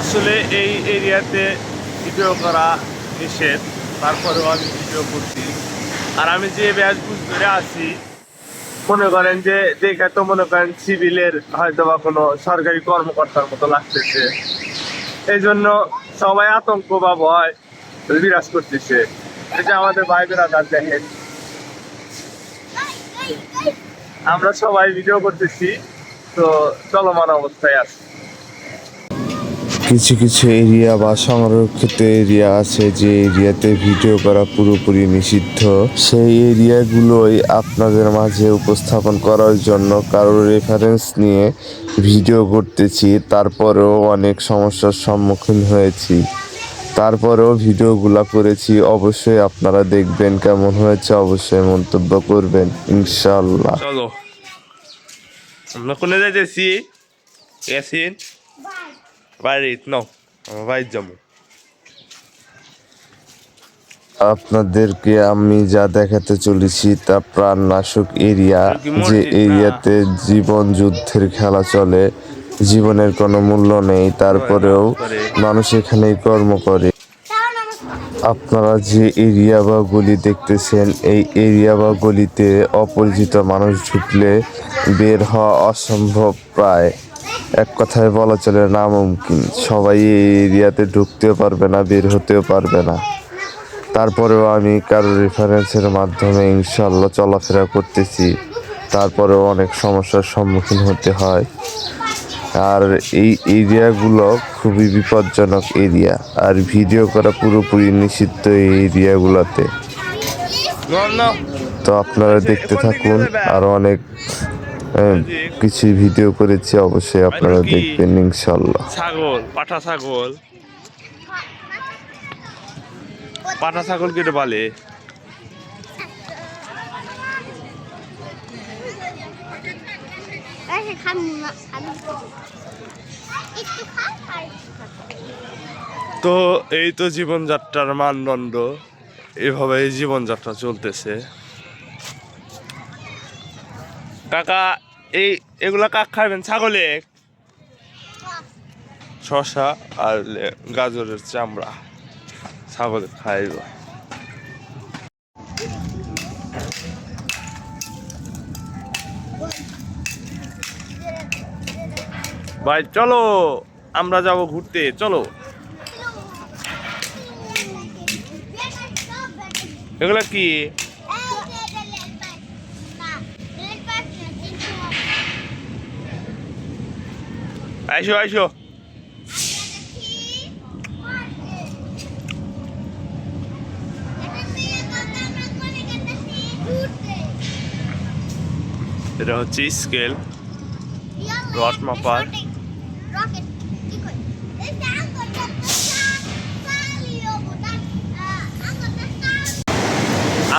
আসলে এই এরিয়াতে ভিডিও করা নিষেধ, তারপরেও আমি ভিডিও করছি। আর আমি যে ব্যাচবুজ ধরে আছি, মনে করেন যে দেখে তো মনে করেন সিভিলের হয়তো বা কোনো সরকারি কর্মকর্তার মতো লাগতেছে। এই জন্য সবাই আতঙ্ক বা ভয় বিরাজ করতেছে। এটা আমাদের ভাই বেড়াদার দেখেন আমরা সবাই ভিডিও করতেছি, তো চলমান অবস্থায় আছি। কিছু কিছু এরিয়া বা সংরক্ষিত এরিয়া আছে যে এরিয়াতে ভিডিও করা পুরোপুরি নিষিদ্ধ। সেই এরিয়াগুলোই আপনাদের মাঝে উপস্থাপন করার জন্য কারোর রেফারেন্স নিয়ে ভিডিও করতেছি, তারপরেও অনেক সমস্যার সম্মুখীন হয়েছি। তারপরেও ভিডিওগুলা করেছি অবশ্যই আপনারা দেখবেন কেমন হয়েছে অবশ্যই মন্তব্য করবেন ইনশাল্লাহ চলো। আমরা কোনে যাইতেছি? ইয়াসিন? বাড়ি ন। আমার বাড়ির যাব। আপনাদেরকে আমি যা দেখাতে চলেছি তা প্রাণনাশক এরিয়া যে এরিয়াতে জীবন যুদ্ধের খেলা চলে। জীবনের কোনো মূল্য নেই, তারপরেও মানুষ এখানেই কর্ম করে। আপনারা যে এরিয়া বা গলি দেখতেছেন, এই এরিয়া বা গলিতে অপরিচিত মানুষ ঢুকলে বের হওয়া অসম্ভব প্রায়। এক কথায় বলা চলে না মুমকিন সবাই এই এরিয়াতে ঢুকতেও পারবে না, বের হতেও পারবে না। তারপরেও আমি কারও রেফারেন্সের মাধ্যমে ইনশাল্লাহ চলাফেরা করতেছি। তারপরেও অনেক সমস্যার সম্মুখীন হতে হয়। আর এই এরিয়াগুলো খুবই বিপজ্জনক এরিয়া। আর ভিডিও করা পুরোপুরি নিষিদ্ধ এই এরিয়াগুলোতে। তো আপনারা দেখতে থাকুন আরও অনেক কিছু ভিডিও করেছি অবশ্যই আপনারা দেখবেন ইনশাল্লাহ ছাগল পাঠা ছাগল। পাঠা ছাগল কেটে তো এই তো জীবনযাত্রার মানদণ্ড এভাবে জীবনযাত্রা চলতেছে। কাকা, এই, এগুলা কাক খাবেন ছাগলে? শশা আর গাজরের চামড়া। ছাগলে খাইব। ভাই, চলো, আমরা যাব ঘুরতে, চলো। এগুলা কি? আইসো আইসো। এটা হচ্ছে স্কেল রড মাপার।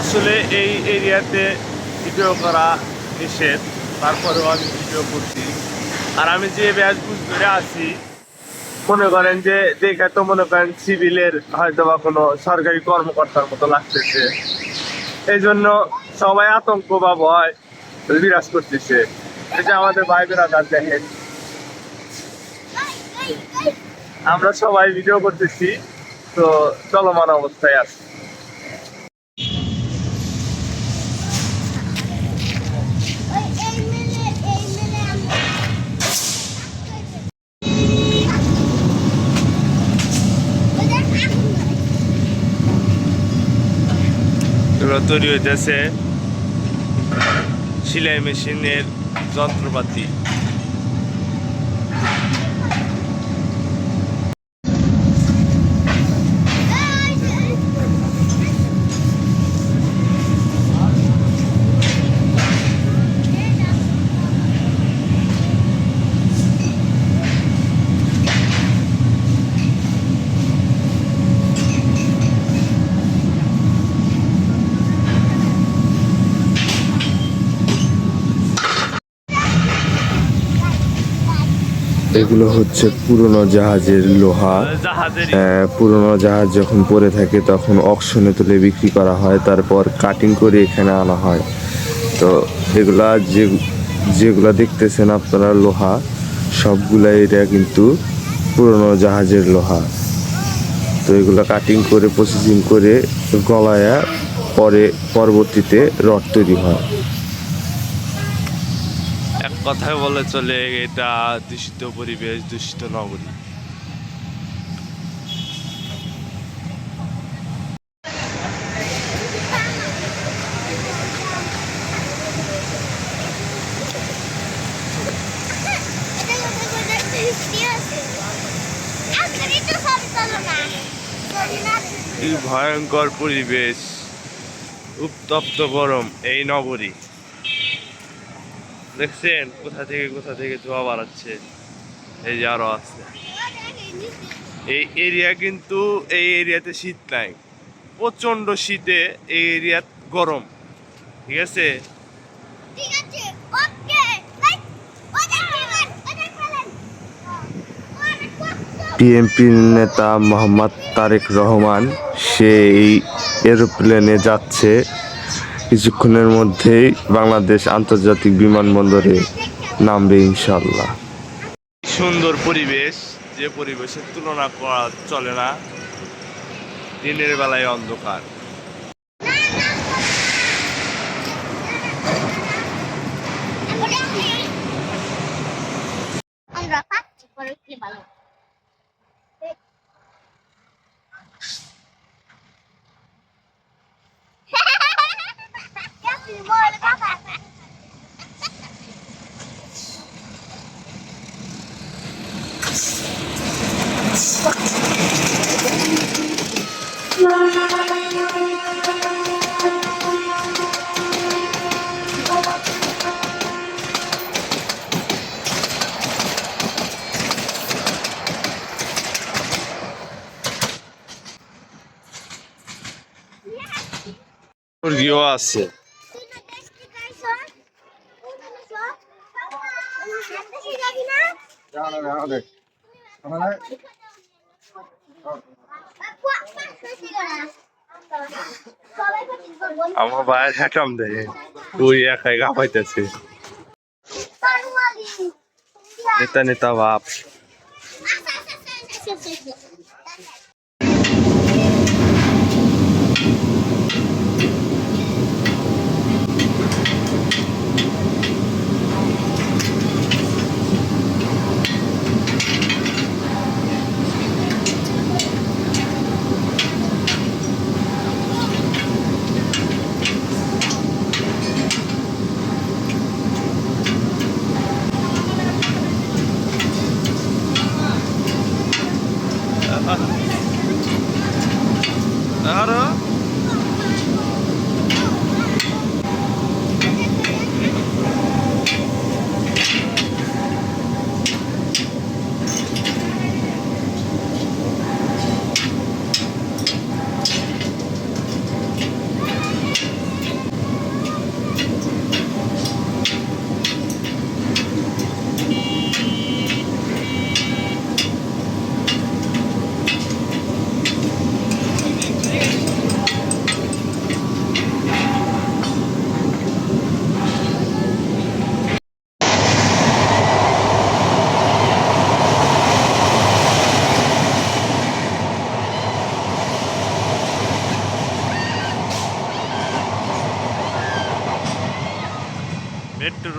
আসলে এই এরিয়াতে ভিডিও করা নিষেধ, তারপরেও আমি ভিডিও করছি। আর আমি যে ব্যাচবুজ ধরে আছি, মনে করেন যে দেখে তো মনে করেন সিভিলের হয়তো বা কোনো সরকারি কর্মকর্তার মতো লাগতেছে। এই জন্য সবাই আতঙ্ক বা ভয় বিরাজ করতেছে। এটা আমাদের ভাই বেড়াদার দেখেন। আমরা সবাই ভিডিও করতেছি, তো চলমান অবস্থায় আছি। এগুলো তৈরি হইতেছে সেলাই মেশিনের যন্ত্রপাতি। এগুলো হচ্ছে পুরনো জাহাজের লোহা। পুরনো জাহাজ যখন পরে থাকে তখন অকশনে তুলে বিক্রি করা হয় তারপর কাটিং করে এখানে আনা হয়। তো এগুলা যে যেগুলা দেখতেছেন আপনারা লোহা সবগুলা এটা কিন্তু পুরনো জাহাজের লোহা। তো এগুলো কাটিং করে প্রসেসিং করে গলায়া পরে পরবর্তীতে রড তৈরি হয়। কথায় বলে চলে এটা দূষিত পরিবেশ দূষিত নগরী। ভয়ঙ্কর পরিবেশ উত্তপ্ত গরম এই নগরী। দেখছেন? কোথা থেকে কোথা থেকে ধোয়া বাড়াচ্ছে এই যে আরও আছে। এই এরিয়া কিন্তু, এই এরিয়াতে শীত নাই। প্রচণ্ড শীতে এই এরিয়া গরম। ঠিক আছে? বিএনপির নেতা মোহাম্মদ তারেক রহমান, সে এই এরোপ্লেনে যাচ্ছে। কিছুক্ষণের মধ্যেই বাংলাদেশ আন্তর্জাতিক বিমানবন্দরে নামবে ইনশাল্লাহ সুন্দর পরিবেশ, যে পরিবেশের তুলনা করা চলে না। দিনের বেলায় অন্ধকার আমরা পাচ্ছি পরে কি ভালো মুরগিও আছে আমার বাইরে হ্যাকাম দেয় তুই একাই গা পাইতেছে নেতা নেতা বাপ আরও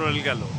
মেট্রো গেল।